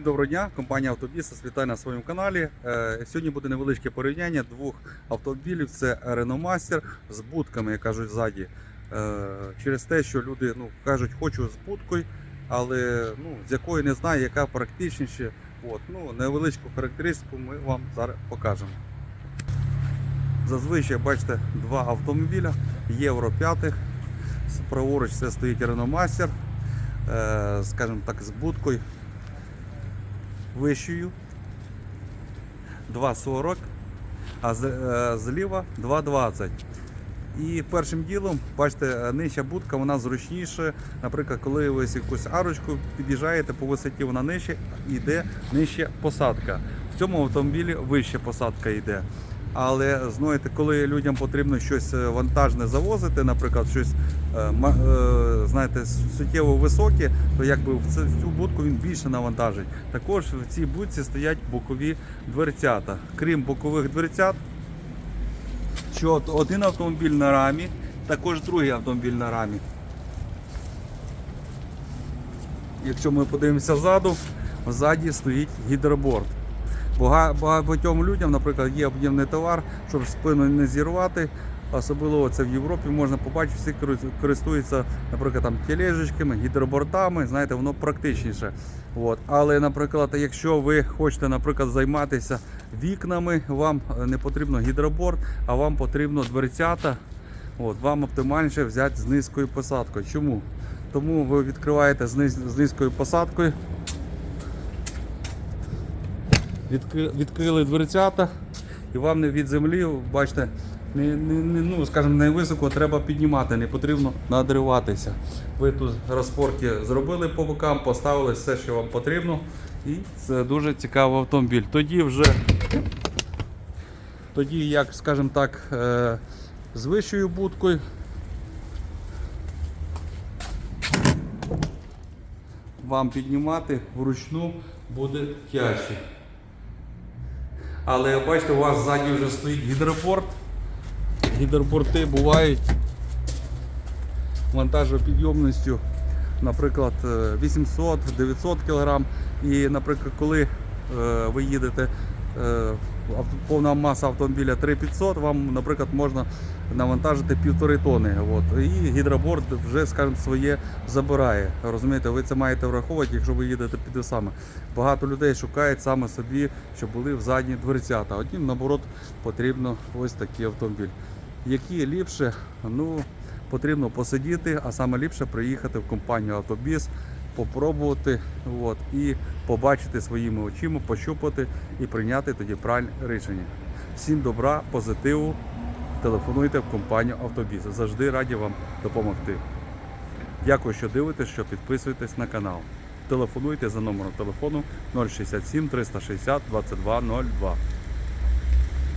Доброго дня, компанія Автобіс вітає на своєму каналі. Е, Сьогодні буде невеличке порівняння двох автомобілів. Це Renault Master з будками, як кажуть, ззаді. Е, Через те, що люди ну, кажуть, хочу з будкою, але ну, з якої не знаю, яка практичніше. От, ну, невеличку характеристику ми вам зараз покажемо. Зазвичай бачите два автомобіля Євро 5. Праворуч це стоїть Renault Master, е, скажімо так, з будкою вищою 2,40, а е, зліва 2,20. І першим ділом, бачите, нижча будка, вона зручніша. Наприклад, коли ви якусь арочку під'їжджаєте по висоті, вона нижче, йде нижче посадка. В цьому автомобілі вища посадка йде. Але знаєте, коли людям потрібно щось е, вантажне завозити, наприклад, щось е, е, знаєте, суттєво високе, то якби в цю будку він більше навантажить. Також в цій будці стоять бокові дверцята. Крім бокових дверцят, що один автомобіль на рамі, також другий автомобіль на рамі. Якщо ми подивимося ззаду, ззаді стоїть гідроборд. Бага- Багатьом людям, наприклад, є об'ємний товар, щоб спину не зірвати. Особливо це в Європі можна побачити, всі користуються, наприклад, там тележечками, гідробортами, знаєте, воно практичніше. От. Але, наприклад, якщо ви хочете, наприклад, займатися вікнами, вам е, не потрібно гідроборд, а вам потрібно дверцята. От, вам оптимальніше взяти з низькою посадкою. Чому? Тому ви відкриваєте з, з низькою посадкою. Відкри- відкрили дверцята, і вам не від землі, бачите, не, не, не, ну, скажімо, не високо треба піднімати, не потрібно надриватися. Ви тут розпорки зробили по бокам, поставили все, що вам потрібно. І це дуже цікавий автомобіль. Тоді вже, тоді, як, скажімо так, е, з вищою будкою. Вам піднімати вручну буде тяжче. Але бачите, у вас ззаді вже стоїть гідропорт. Гідропорти бувають вантажопідйомністю, наприклад, е, 800-900 кг. І, наприклад, коли е, ви їдете, е, повна маса автомобіля 3500, вам, наприклад, можна навантажити півтори тони. От. І гідроборд вже, скажімо, своє забирає. Розумієте, ви це маєте враховувати, якщо ви їдете під весами. Багато людей шукають саме собі, щоб були в задні дверцята. Одним, наоборот, потрібно ось такий автомобіль. Які ліпше, ну, потрібно посидіти, а саме ліпше приїхати в компанію Автобіс, попробувати от, і побачити своїми очима, пощупати і прийняти тоді правильне рішення. Всім добра, позитиву. Телефонуйте в компанію Автобіс. Завжди раді вам допомогти. Дякую, що дивитесь, що підписуєтесь на канал. Телефонуйте за номером телефону 067 360 2202.